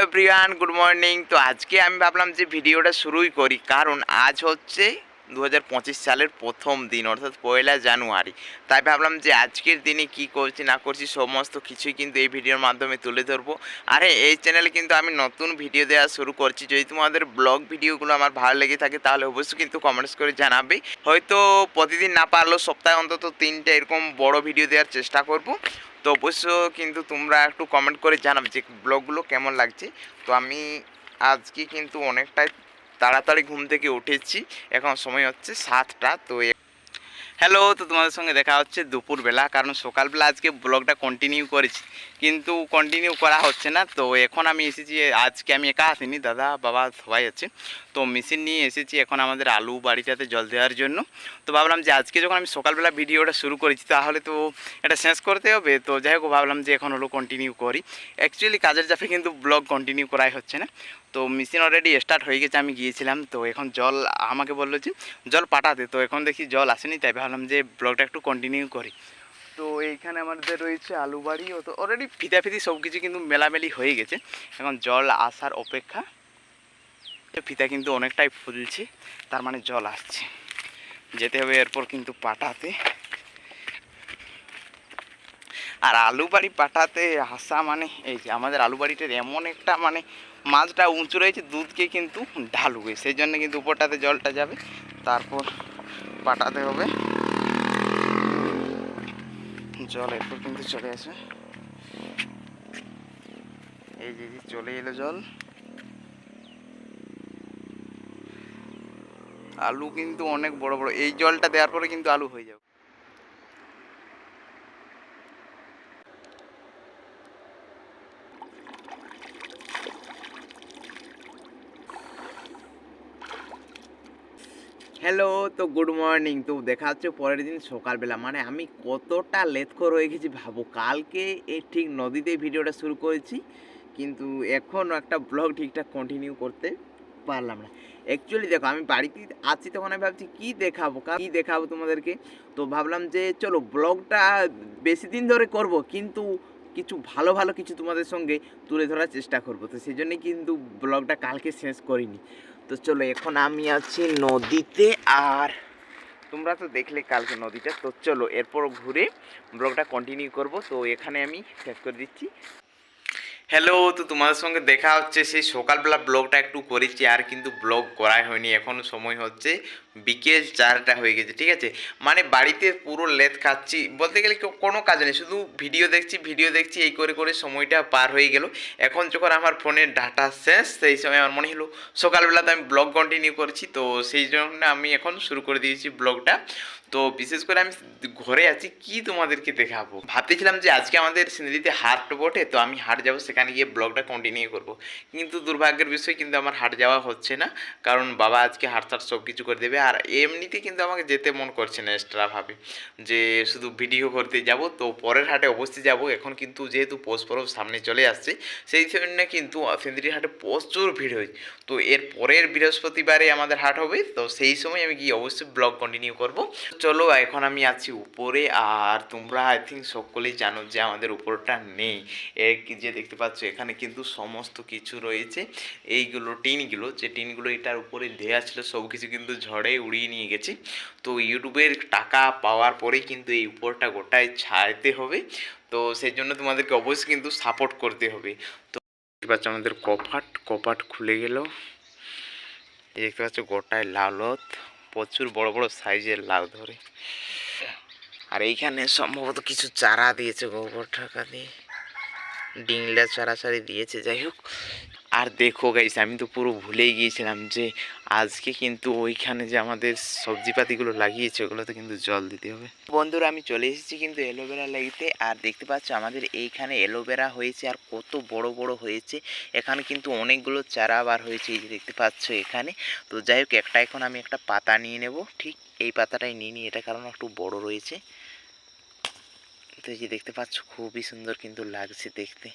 Everyone good morning তো আজকে আমি ভাবলাম যে ভিডিওটা শুরুই করি, কারণ আজ হচ্ছে দু হাজার পঁচিশ সালের প্রথম দিন, অর্থাৎ পয়লা জানুয়ারি। তাই ভাবলাম যে আজকের দিনে কি করছি, না করছি, সমস্ত কিছুই কিন্তু এই ভিডিওর মাধ্যমে তুলে ধরবো। আরে, এই চ্যানেলে কিন্তু আমি নতুন ভিডিও দেওয়া শুরু করছি। যদি তোমাদের ব্লগ ভিডিওগুলো আমার ভালো লেগে থাকে, তাহলে অবশ্যই কিন্তু কমেন্টস করে জানাবে। হয়তো প্রতিদিন না পারলেও সপ্তাহে অন্তত তিনটে এরকম বড় ভিডিও দেওয়ার চেষ্টা করব। তো অবশ্য কিন্তু তোমরা একটু কমেন্ট করে জানাবে যে ব্লগগুলো কেমন লাগছে। তো আমি আজকে কিন্তু অনেকটাই তাড়াতাড়ি ঘুম থেকে উঠেছি। এখন সময় হচ্ছে সাতটা, তো হ্যালো তো তোমাদের সঙ্গে দেখা হচ্ছে দুপুরবেলা, কারণ সকালবেলা আজকে ব্লগটা কন্টিনিউ করেছি। কিন্তু কন্টিনিউ করা হচ্ছে না, তো এখন আমি এসেছি, আজকে আমি একা আসিনি, দাদা, বাবা সবাই আছে। তো মেশিন নিয়ে এসেছি এখন আমাদের আলু বাড়িটাতে জল দেওয়ার জন্য। তো ভাবলাম যে আজকে যখন আমি সকালবেলা ভিডিওটা শুরু করেছি, তাহলে তো এটা শেষ করতে হবে। তো যাই হোক, ভাবলাম যে এখন হলো কন্টিনিউ করি। অ্যাকচুয়ালি কাজের চাপে কিন্তু ব্লগ কন্টিনিউ করাই হচ্ছে না। তো মেশিন অলরেডি স্টার্ট হয়ে গেছে, আমি গিয়েছিলাম। তো এখন জল, আমাকে বলল যে, জল পাঠাতে তো এখন দেখি জল আসেনি, তাই ভাবলাম যে ব্লগটা একটু কন্টিনিউ করি। তো এইখানে আমাদের রয়েছে আলু বাড়ি। ও তো অলরেডি ফিতাফিতি সব কিছু কিন্তু মেলামেলি হয়ে গেছে। এখন জল আসার অপেক্ষা। তো ফিতা কিন্তু অনেকটাই ফুলছে, তার মানে জল আসছে। যেতে হবে এরপর কিন্তু পাঠাতে। আর আলু বাড়ি পাঠাতে আসা মানে এই যে আমাদের আলু বাড়িটার এমন একটা মানে মাছটা উঁচু রয়েছে, দুধকে কিন্তু ঢালুবে। সেই জন্য কিন্তু উপরটাতে জলটা যাবে, তারপর পাঠাতে হবে। জল এরপর কিন্তু চলে আসে। এই যে চলে এলো জল। আলু কিন্তু অনেক বড় বড়, এই জলটা দেওয়ার পরে কিন্তু আলু হয়ে যাবে। হ্যালো তো গুড মর্নিং তো দেখা হচ্ছে পরের দিন সকালবেলা। মানে আমি কতটা লেথকো রয়ে গেছি ভাবো। কালকে এই ঠিক নদীতে ভিডিওটা শুরু করেছি, কিন্তু এখনও একটা ব্লগ ঠিকঠাক কন্টিনিউ করতে পারলাম না। অ্যাকচুয়ালি দেখো, আমি বাড়িতে আছি তখন আমি ভাবছি কী দেখাবো? কী দেখাবো তোমাদেরকে? তো ভাবলাম যে চলো ব্লগটা বেশি দিন ধরে করব, কিন্তু কিছু ভালো ভালো কিছু তোমাদের সঙ্গে তুলে ধরার চেষ্টা করব। তো সেই জন্যই কিন্তু ব্লগটা কালকে শেষ করিনি। তো চলো, এখন আমি আছি নদীতে আর তোমরা তো দেখলে কালকে নদীটা। তো চলো এরপর ঘুরে ব্লগটা কন্টিনিউ করব। তো এখানে আমি শেষ করে দিচ্ছি। হ্যালো তো তোমাদের সঙ্গে দেখা হচ্ছে। সেই সকালবেলা ব্লগটা একটু করেছি, আর কিন্তু ব্লগ করাই হয়নি। এখন সময় হচ্ছে বিকেল চারটা হয়ে গেছে, ঠিক আছে? মানে বাড়িতে পুরো লেথ খাচ্ছি। বলতে গেলে কোনো কাজ নেই, শুধু ভিডিও দেখছি ভিডিও দেখছি, এই করে করে সময়টা পার হয়ে গেল। এখন যখন আমার ফোনের ডাটা শেষ, সেই সময় আমার মনে হলো সকালবেলা তো আমি ব্লগ কন্টিনিউ করছি, তো সেই জন্য আমি এখন শুরু করে দিয়েছি ব্লগটা। তো বিশেষ করে আমি ঘরে আছি, কি তোমাদেরকে দেখাবো? ভাবতেছিলাম যে আজকে আমাদের সিনারিতে হাট বটে, তো আমি হাট যাব সেখানে। গিয়ে ব্লগটা কন্টিনিউ করব। কিন্তু দুর্ভাগ্যের বিষয় কিন্তু আমার হাট যাওয়া হচ্ছে না, কারণ বাবা আজকে হাট টাট সব কিছু করে দেবে। আর এমনিতে কিন্তু আমাকে যেতে মন করছে না এক্সট্রাভাবে যে শুধু ভিডিও করতে যাব, তো পরের হাটে অবশ্যই যাব। এখন কিন্তু যেহেতু পৌষ পরব সামনে চলে আসছে, সেই জন্য কিন্তু সিন্দিরি হাটে প্রচুর ভিড় হয়। তো এর পরের বৃহস্পতিবারে আমাদের হাট হবে, তো সেই সময় আমি গিয়ে অবশ্যই ব্লগ কন্টিনিউ করব। চলো, এখন আমি আছি উপরে। আর তোমরা আই থিঙ্ক সকলেই জানো যে আমাদের উপরটা নেই। এর যে দেখতে পাচ্ছ এখানে কিন্তু সমস্ত কিছু রয়েছে। এইগুলো টিনগুলো, যে টিনগুলো এটার উপরে দেয়া ছিল, সব কিছু কিন্তু ঝড়ে উড়িয়ে নিয়ে গেছে। তো ইউটিউবের টাকা পাওয়ার পরেই কিন্তু এই উপরটা গোটায় ছাড়তে হবে। তো সেই জন্য তোমাদেরকে অবশ্যই কিন্তু সাপোর্ট করতে হবে। তো দেখতে পাচ্ছ আমাদের কপাট কপাট খুলে গেল। দেখতে পাচ্ছ গোটায় লালত প্রচুর বড় বড় সাইজের লাউ ধরে। আর এইখানে সম্ভবত কিছু চারা দিয়েছে গোবর টাকা দিয়ে। ডিংলা চারি দিয়েছে, যাই হোক। আর দেখো গাইস আমি তো পুরো ভুলেই গিয়েছিলাম যে আজকে কিন্তু ওইখানে যে আমাদের সবজিপাতিগুলো লাগিয়েছে, ওগুলোতে কিন্তু জল দিতে হবে। বন্ধুরা, আমি চলে এসেছি কিন্তু অ্যালোভেরা লাগিতে। আর দেখতে পাচ্ছ, আমাদের এইখানে অ্যালোভেরা হয়েছে আর কত বড় বড় হয়েছে। এখানে কিন্তু অনেকগুলো চারা আবার হয়েছে, এই যে দেখতে পাচ্ছ এখানে। তো যাই হোক, একটা এখন আমি একটা পাতা নিয়ে নেব। ঠিক এই পাতাটাই নিয়ে নিই এটা কারণ একটু বড় রয়েছে। তো এই যে দেখতে পাচ্ছ খুবই সুন্দর কিন্তু লাগছে দেখতে।